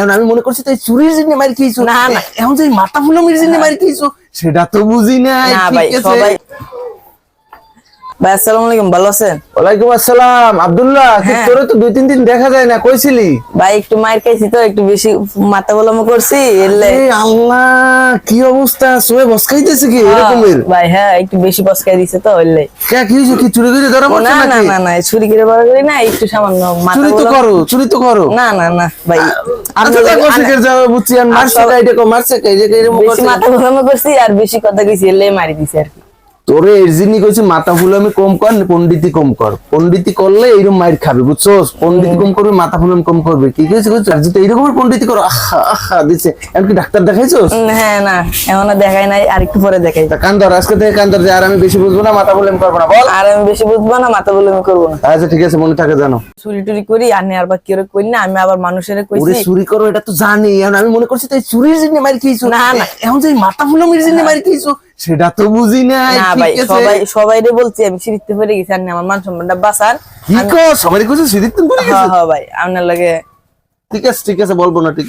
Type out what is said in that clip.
এখন আমি মনে করছি তাই চুরির জন্য মারি খেয়েছো। না, না। এখন যে মাথা ফুলো মেরে জন্য মারি খেয়েছো। সেটা তো বুঝি না ঠিক আছে। সবাই ভাই আসসালামু আলাইকুম ভালো আছেন? ওয়ালাইকুম আসসালাম। আব্দুল্লাহ হ্যাঁ। তোরে তো দুই তিন দিন দেখা যায় না কইছিলি। ভাই একটু মায়ের খাইছি তো একটু বেশি মাথা গোলামো করছি এলে আল্লাহ কি অবস্থা? সোয়ে বসকাইতেছে কি এরকমের ভাই হ্যাঁ একটু বেশি বসকাই দিছে তো এলে। কে কি হয়েছে কি চুরি করে ধরা পড়ছে না না না না ছুরি করে বড় করি না একটু সামান্য মাথা চুরি তো করো চুরি তো করো। না না না ভাই। আপনাদের- দেখো শিখের যাবে বুঝছি আর মারছে কাইডে কো মারছে কাইডে বেশি মাথা গোলামো করছি আর বেশি কথা কইছি এলে মারি দিছে আর কি। তোরে এর জিনি কইছে মাথা ফুলামি কম কর পন্ডিতি কম কর। পন্ডিতি করলে এইরকম মাইর খাবে বুঝছস? পন্ডিতি কম করবে মাথা ফুলামি কম করবে। কি কইছে কইছে? আর যদি এইরকম পন্ডিতি করো আহা আহা দিছে। এমনকি ডাক্তার দেখাইছস? হ্যাঁ না এখনও দেখাই নাই আর একটু পরে দেখাই। তা কান্দর আজকে থেকে কান্দর যে আর আমি বেশি বুঝব না মাথা ফুলামি করব না বল। আর আমি বেশি বুঝব না মাথা গোলামি করব না। আচ্ছা ঠিক আছে মনে থাকে জানো। চুরি টুরি করি আর নি আর বা কি করি না আমি আবার মানুষের কইছি ওরে চুরি করো এটা তো জানি। এখন আমি মনে করছি তাই চুরির জন্য মারি খেয়েছো। না, না। এখন যে মাথা ফুলামির জন্য মারি খেয়েছো। সেটা তো বুঝি নাই ভাই ঠিক আছে। সবাই সবাই রে বলছি আমি সিঁড়িতে পড়ে গেছি আর আমার মান সম্মানটা বাঁচান। কি কো সবাই কইছে সিরিত তুমি হ্যাঁ হ্যাঁ ভাই আপনার লাগে ঠিক আছে ঠিক আছে বলব না ঠিক